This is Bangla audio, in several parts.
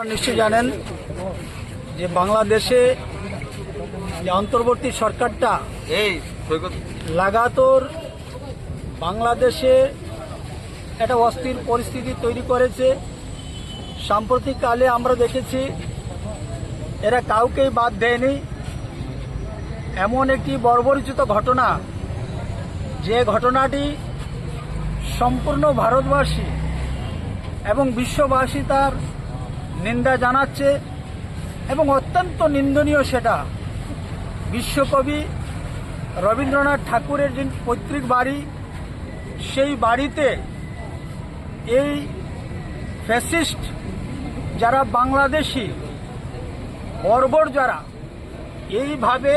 আপনারা নিশ্চয়ই জানেন যে বাংলাদেশে যে অন্তর্বর্তী সরকারটা এই লাগাতর বাংলাদেশে একটা অস্থির পরিস্থিতি তৈরি করেছে। সাম্প্রতিককালে আমরা দেখেছি এরা কাউকেই বাদ দেয়নি। এমন একটি বর্বরিচিত ঘটনা যে ঘটনাটি সম্পূর্ণ ভারতবাসী এবং বিশ্ববাসী তার নিন্দা জানাচ্ছে এবং অত্যন্ত নিন্দনীয় সেটা। বিশ্বকবি রবীন্দ্রনাথ ঠাকুরের যে পৈতৃক বাড়ি, সেই বাড়িতে এই ফ্যাসিস্ট যারা বাংলাদেশি, বর্বর যারা, এইভাবে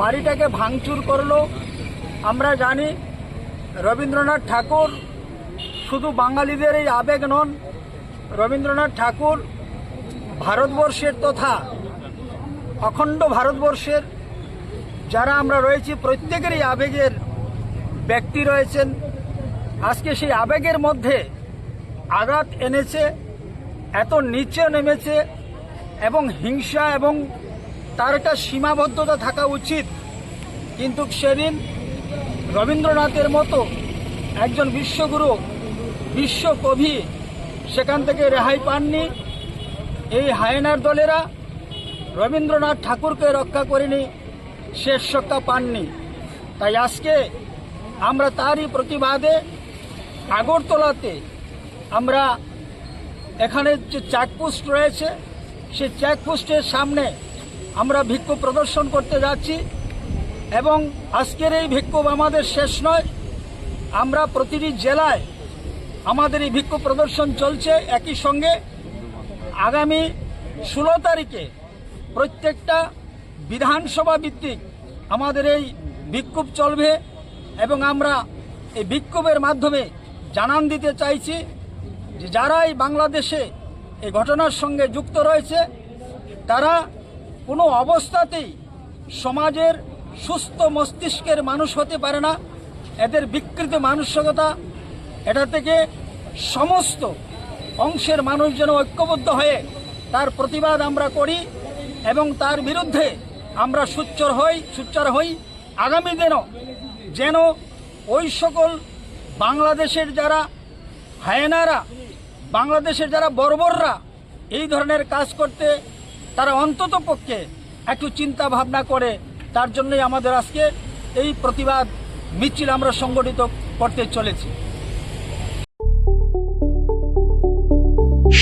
বাড়িটাকে ভাঙচুর করল। আমরা জানি রবীন্দ্রনাথ ঠাকুর শুধু বাঙালিদের এই আবেগ নন রবীন্দ্রনাথ ঠাকুর ভারতবর্ষের তথা অখণ্ড ভারতবর্ষের যারা আমরা রয়েছি, প্রত্যেকেরই আবেগের ব্যক্তি রয়েছেন। আজকে সেই আবেগের মধ্যে আঘাত এনেছে, এত নিচে নেমেছে এবং হিংসা এবং তার একটা সীমাবদ্ধতা থাকা উচিত। কিন্তু সেদিন রবীন্দ্রনাথের মতো একজন বিশ্বগুরু, বিশ্বকবি সেখান থেকে রেহাই পাননি। এই হায়নার দলেরা রবীন্দ্রনাথ ঠাকুরকে রক্ষা করেনি, শেষ রক্ষা পাননি। তাই আজকে আমরা তারই প্রতিবাদে আগরতলাতে আমরা এখানে যে চেকপোস্ট রয়েছে, সেই চেকপোস্টের সামনে আমরা বিক্ষোভ প্রদর্শন করতে যাচ্ছি এবং আজকের এই বিক্ষোভ আমাদের শেষ নয়। আমরা প্রতিটি জেলায় আমাদের এই বিক্ষোভ প্রদর্শন চলছে একই সঙ্গে আগামী ষোলো তারিখে প্রত্যেকটা বিধানসভা ভিত্তিক আমাদের এই বিক্ষোভ চলবে এবং আমরা এই বিক্ষোভের মাধ্যমে জানান দিতে চাইছি যে যারাই বাংলাদেশে এই ঘটনার সঙ্গে যুক্ত রয়েছে, তারা কোনো অবস্থাতেই সমাজের সুস্থ মস্তিষ্কের মানুষ হতে পারে না। এদের বিকৃত মানসিকতা এটা থেকে সমস্ত অংশের মানুষ যেন ঐক্যবদ্ধ হয়ে তার প্রতিবাদ আমরা করি এবং তার বিরুদ্ধে আমরা সুচ্চর হই, সুচ্চার হই। আগামী দিনও যেন ওই সকল বাংলাদেশের যারা হায়নারা, বাংলাদেশের যারা বর্বররা এই ধরনের কাজ করতে তারা অন্তত পক্ষে একটু চিন্তা ভাবনা করে, তার জন্যই আমাদের আজকে এই প্রতিবাদ মিছিল আমরা সংগঠিত করতে চলেছি।